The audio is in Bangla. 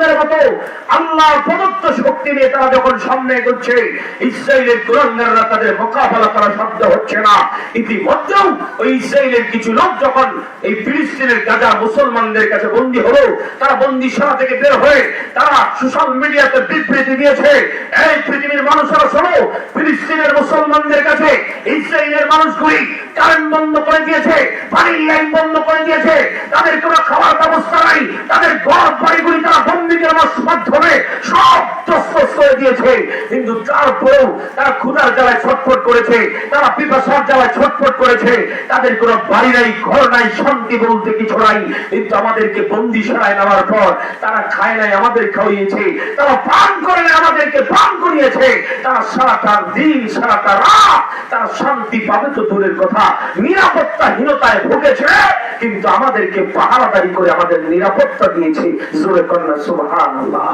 মুসলমানদের মতো আল্লাহর প্রদত্ত শক্তি নিয়ে তারা যখন সামনে এগোচ্ছে, ইসরায়েলের তুরঙ্গাররা তাদের মোকাবেলা করা সাধ্য হচ্ছে না। ইতিমধ্যেও ওই ইসরায়েলের কিছু লোক যখন এই ফিলিস্তিনের গাজা মুসলমানদের কাছে বন্দী হলো, তারা বন্দিশালা থেকে বের হয়ে তারা সোশ্যাল মিডিয়াতে বিবৃতি দিয়েছে, এই পৃথিবীর মানুষেরা শোনো, ফিলিস্তিনের মুসলমানদের কাছে ইসরায়েলের মানুষগুলি কারেন্ট বন্ধ করে দিয়েছে, পানির লাইন বন্ধ করে দিয়েছে, তাদের কোনো খাওয়ার ব্যবস্থা নাই, তাদের ঘর বাড়িগুলি দিয়েছে। কিন্তু তারপরেও তারা ক্ষুধার জ্বালায় ছটফট করেছে, তারা পিপাসার জ্বালায় ছটফট করেছে। তাদের কোনো বাড়ি নাই, ঘর নাই, শান্তি বলতে কিছু নাই। কিন্তু আমাদেরকে বন্দি সরায় নেওয়ার পর তারা খায় নাই, আমাদের খাওয়িয়েছে। তারা পান করে নাই, আমাদেরকে পান করিয়েছে। তারা সারাটা দিন, সারাটা রাত তারা শান্তি পাবে তো দূরের কথা। নিরাপত্তাহীনতায় ভুগেছে, কিন্তু আমাদেরকে পাহারাদারি করে আমাদের নিরাপত্তা দিয়েছে। জোরে কন্যা, সুবহানাল্লাহ।